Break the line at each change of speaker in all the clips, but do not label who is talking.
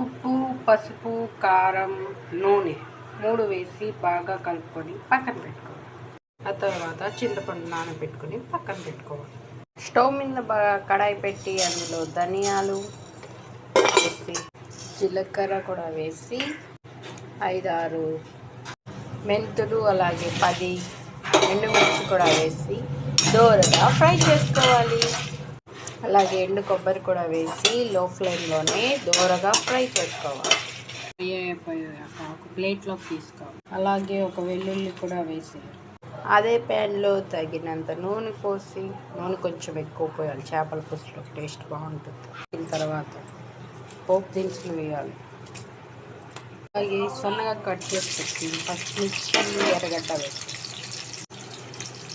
ఉప్పు పసుపు కారం నూనె మూడు వేసి బాగా కలుపుకొని పక్కన పెట్టుకోవాలి. ఆ తర్వాత చింతపండు నానబెట్టుకొని పక్కన పెట్టుకోవాలి. స్టవ్ మీద బాగా కడాయి పెట్టి అందులో ధనియాలు వేసి జీలకర్ర కూడా వేసి ఐదారు మెంతులు అలాగే పది ఎండుమిర్చి కూడా వేసి దోరగా ఫ్రై చేసుకోవాలి. అలాగే ఎండు కొబ్బరి కూడా వేసి లో ఫ్లేమ్లోనే దోరగా ఫ్రై చేసుకోవాలి. ఒక ప్లేట్లోకి తీసుకోవాలి. అలాగే ఒక వెల్లుల్లి కూడా వేసి అదే ప్యాన్లో తగినంత నూనె పోసి నూనె కొంచెం ఎక్కువ పోయాలి. చేపల పులుసులో టేస్ట్ బాగుంటుంది. దీని తర్వాత పోపు దినుసులు వేయాలి. అలాగే సన్నగా కట్ చేసి పెట్టి పచ్చిమిర్చి ఎర్రగడ్డ వేసి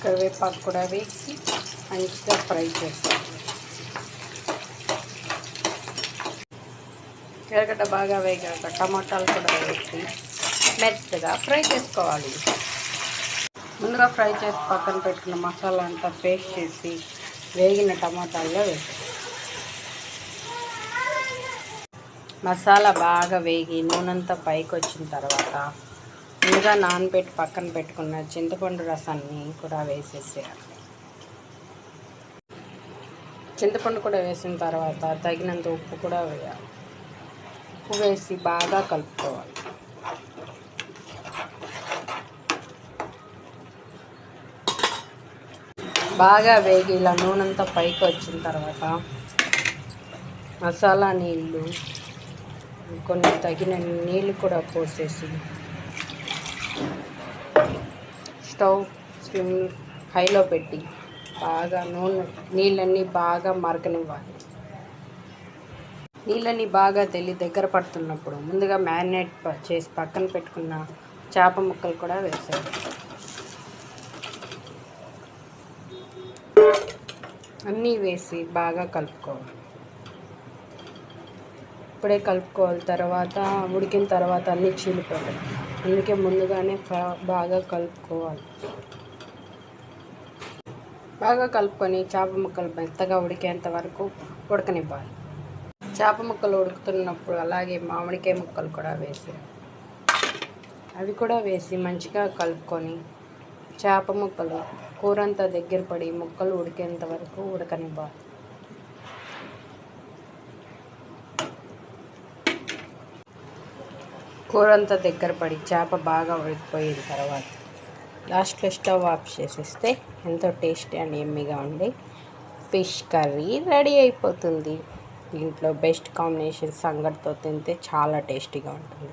కరివేపాకు కూడా వేసి మంచిగా ఫ్రై చేస్తాం ఎర్రగడ్డ బాగా వేగాక టమాటాలు కూడా వేసి మెత్తగా ఫ్రై చేసుకోవాలి. ముందుగా ఫ్రై చేసి పక్కన పెట్టుకున్న మసాలా అంతా పేస్ట్ చేసి వేగిన టమాటాల్లో వేసి మసాలా బాగా వేగి నూనెంతా పైకి వచ్చిన తర్వాత ముందుగా నానబెట్టి పక్కన పెట్టుకున్న చింతపండు రసాన్ని కూడా వేసేసేయాలి. చింతపండు కూడా వేసిన తర్వాత తగినంత ఉప్పు కూడా వేయాలి. ఉప్పు వేసి బాగా కలుపుకోవాలి. బాగా వేగి ఇలా నూనెంతా పైకి వచ్చిన తర్వాత మసాలా నీళ్ళు కొన్ని తగిన నీళ్ళు కూడా పోసేసి స్టవ్ స్లిమ్ హైలో పెట్టి బాగా నూనె నీళ్ళన్నీ బాగా మరకనివ్వాలి నీళ్ళని బాగా తెలి దగ్గర పడుతున్నప్పుడు ముందుగా మ్యారినేట్ చేసి పక్కన పెట్టుకున్న చేప ముక్కలు కూడా వేసారు అన్నీ వేసి బాగా కలుపుకోవాలి. ఇప్పుడే కలుపుకోవాలి. తర్వాత ఉడికిన తర్వాత అన్నీ చీలిపోతాయి. అందుకే ముందుగానే బాగా కలుపుకోవాలి. బాగా కలుపుకొని చేప ముక్కలు మెత్తగా ఉడికేంత వరకు ఉడకనివ్వాలి. చేప ముక్కలు ఉడుకుతున్నప్పుడు అలాగే మామిడికాయ ముక్కలు కూడా వేసి అవి కూడా వేసి మంచిగా కలుపుకొని చేప ముక్కలు కూర అంతా దగ్గర పడి ముక్కలు ఉడికేంత వరకు ఉడకనివ్వాలి. కూర అంతా దగ్గర పడి చేప బాగా ఉడికిపోయిన తర్వాత లాస్ట్లో స్టవ్ ఆఫ్ చేసేస్తే ఎంతో టేస్టీ అండ్ ఎమ్మిగా ఉండి ఫిష్ కర్రీ రెడీ అయిపోతుంది. దీంట్లో బెస్ట్ కాంబినేషన్ సంగటితో తింటే చాలా టేస్టీగా ఉంటుంది.